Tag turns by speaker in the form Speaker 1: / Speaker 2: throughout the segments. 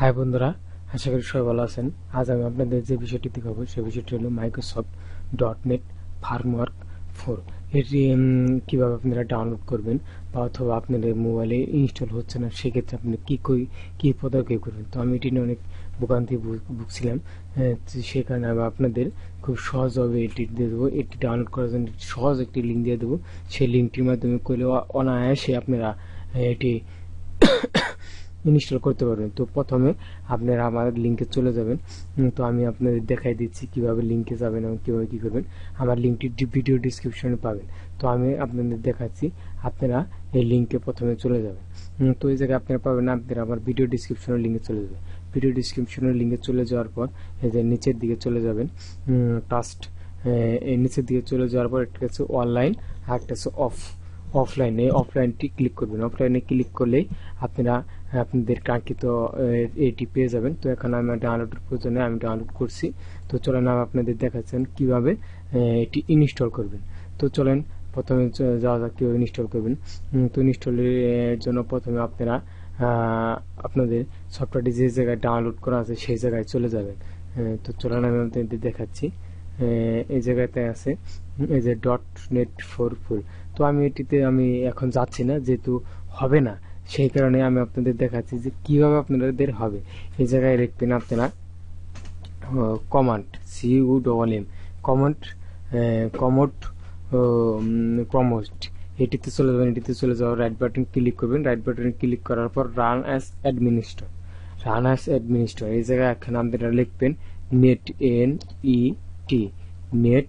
Speaker 1: High বন্ধুরা, আশা করি সবাই ভালো আছেন। আজ আমি আপনাদের যে বিষয়টি দেখাবো, সেই বিষয়টি হলো Microsoft dot net framework four এটি কীভাবে আপনারা ডাউনলোড করবেন বা অথবা আপনাদের মোবাইলে ইনস্টল হচ্ছে না, সেক্ষেত্রে আপনি কী কই, কী পদক্ষেপ করবেন? তো আমি এটি নিয়ে অনেক ভোগান্তি ভুগছিলাম সে কারণে আমি আপনাদের খুব সহজভাবে এটি দিয়ে দেবো। এটি ডাউনলোড করার জন্য সহজ একটি লিঙ্ক দিয়ে দেবো। সেই লিঙ্কটির মাধ্যমে করলে অনায়াসে আপনারা এটি ইনস্টল করতে পারবেন। তো প্রথমে আপনারা আমার লিঙ্কে চলে যাবেন। তো আমি আপনাদের দেখাই দিচ্ছি কীভাবে লিঙ্কে যাবেন এবং কীভাবে কী করবেন। আমার লিঙ্কটি ভিডিও ডিসক্রিপশনে পাবেন। তো আমি আপনাদের দেখাচ্ছি, আপনারা এই লিঙ্কে প্রথমে চলে যাবেন। তো এই জায়গায় আপনারা পাবেন, আপনারা আমার ভিডিও ডিসক্রিপশনের লিঙ্কে চলে যাবেন। ভিডিও ডিসক্রিপশনের লিঙ্কে চলে যাওয়ার পর, এই যে নিচের দিকে চলে যাবেন। টাস্ট এই নিচের দিকে চলে যাওয়ার পর একটা হচ্ছে অনলাইন আর একটা হচ্ছে অফ অফলাইনে অফলাইনটি ক্লিক করবেন। অফলাইনে ক্লিক করলেই আপনারা আপনাদের কাঙ্ক্ষিত এটি পেয়ে যাবেন। তো এখন আমি ডাউনলোডের প্রয়োজনে আমি ডাউনলোড করছি। তো চলেন আমি আপনাদের দেখাচ্ছেন কীভাবে এটি ইনস্টল করবেন। তো চলেন, প্রথমে যাওয়া যাক কীভাবে ইনস্টল করবেন। তো ইনস্টলের জন্য প্রথমে আপনারা আপনাদের সফটওয়্যারটি যে জায়গায় ডাউনলোড করা আছে সেই জায়গায় চলে যাবেন। তো চলেন আমি আপনাদের দেখাচ্ছি। এই জায়গাতে আছে, এই যে ডট নেট ফোর ফুল তো আমি এটিতে আমি এখন যাচ্ছি না, যেহেতু হবে না। সেই কারণে আমি আপনাদের দেখাচ্ছি যে কীভাবে আপনাদের হবে। এই জায়গায় লিখবেন আপনারা command C U double M command command prompt এটিতে চলে যাবেন, এটিতে চলে যাওয়ার রাইট বাটন ক্লিক করবেন। রাইট বাটন ক্লিক করার পর run as administrator run as administrator এই জায়গায় এখন আপনারা লিখবেন net N E T net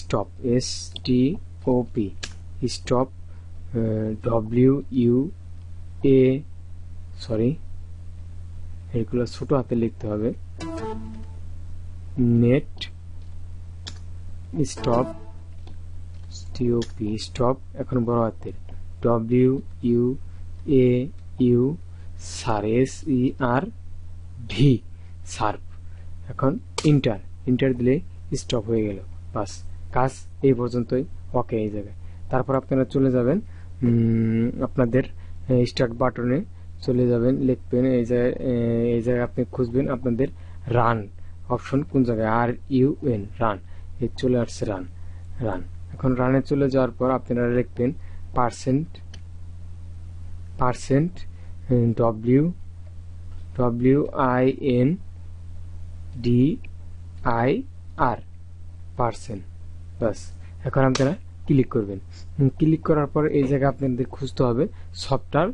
Speaker 1: stop S T O P stop W U A sorry এগুলো ছোট হাতে লিখতে হবে। নেট স্টপ টিওপি স্টপ এখন বড় হাতের। W U A U ser S E R V serv এখন ইন্টার ইন্টার দিলে স্টপ হয়ে গেল। বাস, কাজ এই পর্যন্তই। ওকে এই জায়গায়। তারপর আপনারা চলে যাবেন। আপনাদের স্টার্ট বাটনে চলে যাবেন লিখবেন এই জায়গায় এই জায়গায় আপনি খুঁজবেন আপনাদের রান অপশন কোন জায়গায়? আর ইউ এন রান এই চলে আসছে রান রান এখন রানে চলে যাওয়ার পর আপনারা লিখবেন percent percent W W I N D I R percent বাস এখন আপনারা ক্লিক করবেন। ক্লিক করার পর এই জায়গায় আপনাদের খুঁজতে হবে সফটওয়্যার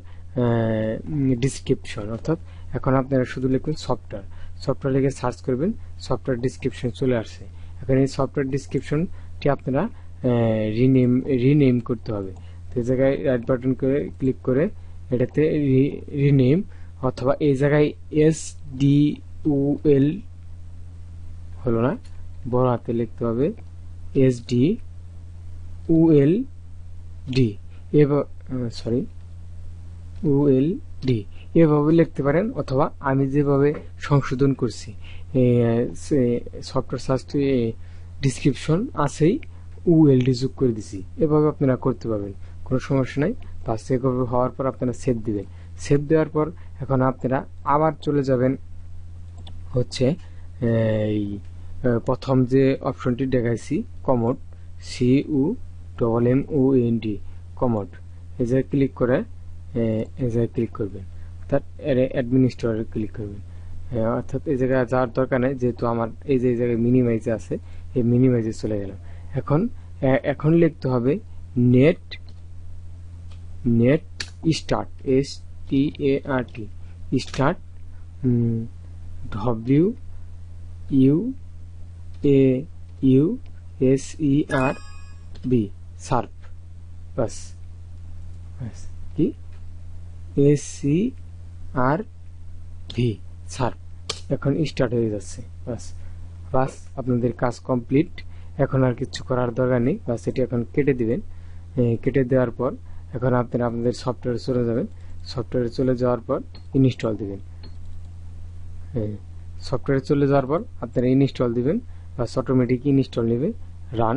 Speaker 1: ডিসক্রিপশন অর্থাৎ এখন আপনারা শুধু লিখবেন সফটওয়্যার। সফটওয়্যার লিখে সার্চ করবেন, সফটওয়্যার ডিসক্রিপশন চলে আসছে। এখন এই সফটওয়্যার ডিসক্রিপশনটি আপনারা রিনেম রিনেম করতে হবে। তো এই জায়গায় রাইট বাটন করে ক্লিক করে এটাতে রিনেম অথবা এই জায়গায় এস ডি এল হলো না, বড় হাতে লিখতে হবে S D UL D sorry UL D এভাবে লিখতে পারেন অথবা আমি যেভাবে সংশোধন করছি। সফটওয়্যার সার্চ ডিসক্রিপশন আছেই ইউএলডি যোগ করে দিছি। এভাবে আপনারা করতে পারবেন। কোনো সমস্যা নাই। পাঁচ এভাবে হওয়ার পর আপনারা সেভ দিবেন। সেভ দেওয়ার পর এখন আপনারা আবার চলে যাবেন হচ্ছে, এই প্রথম যে অপশনটি দেখাইছি command C U double M O N D command এই জায়গায় ক্লিক করে জায়গায় ক্লিক করবেন। অর্থাৎ অ্যাডমিনিস্ট্রেটরে ক্লিক করবেন। অর্থাৎ এই জায়গায় যাওয়ার দরকার নেই, যেহেতু আমার এই যে জায়গায় মিনিমাইজে আছে, এই মিনিমাইজে চলে গেলাম। এখন এখন লিখতে হবে net net start S T A R T start W U A U S E R B serv বাস বাস কি S C R V serv এখন স্টার্ট হয়ে যাচ্ছে। বাস বাস আপনাদের কাজ কমপ্লিট এখন আর কিছু করার দরকার নেই। বাস এটি এখন কেটে দিবেন। কেটে দেওয়ার পর এখন আপনারা আপনাদের সফটওয়্যারে চলে যাবেন। সফটওয়্যারে চলে যাওয়ার পর ইনস্টল দিবেন। সফটওয়্যারে চলে যাওয়ার পর আপনারা ইনস্টল দিবেন। বাস অটোমেটিক ইনস্টল নেবে। রান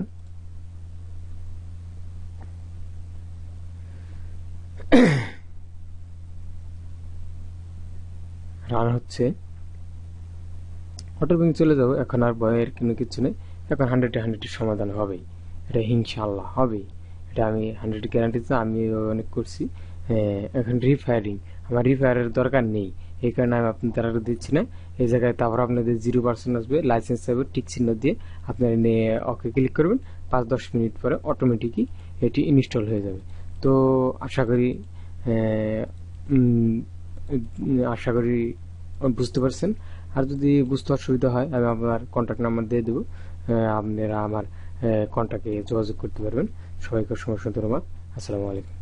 Speaker 1: রান হচ্ছে অটো ব্যাংক চলে যাব, এখন আর ভয়ের কোনো কিছু নেই। এখন হান্ড্রেডে হান্ড্রেডের সমাধান হবেই। এটা ইনশাল্লাহ হবেই। এটা আমি হান্ড্রেড গ্যারান্টি আমি অনেক করছি। এখন রিফায়ারিং আমার রিফায়ারের দরকার নেই। এই কারণে আমি আপনাদের আর দিচ্ছি না। এই জায়গায় তারপর আপনাদের জিরো পার্সেন্ট আসবে লাইসেন্স চাইবে টিক চিহ্ন দিয়ে আপনারা নিয়ে ওকে ক্লিক করবেন। পাঁচ দশ মিনিট পরে অটোমেটিকই এটি ইনস্টল হয়ে যাবে। তো আশা করি আশা করি বুঝতে পারছেন। আর যদি বুঝতে অসুবিধা হয়, আমি আপনার কন্ট্যাক্ট নাম্বার দিয়ে দেবো। আপনারা আমার কন্ট্যাক্টে যোগাযোগ করতে পারবেন। সবাইকে সমস্যা ধন্যবাদ। আসসালামু আলাইকুম।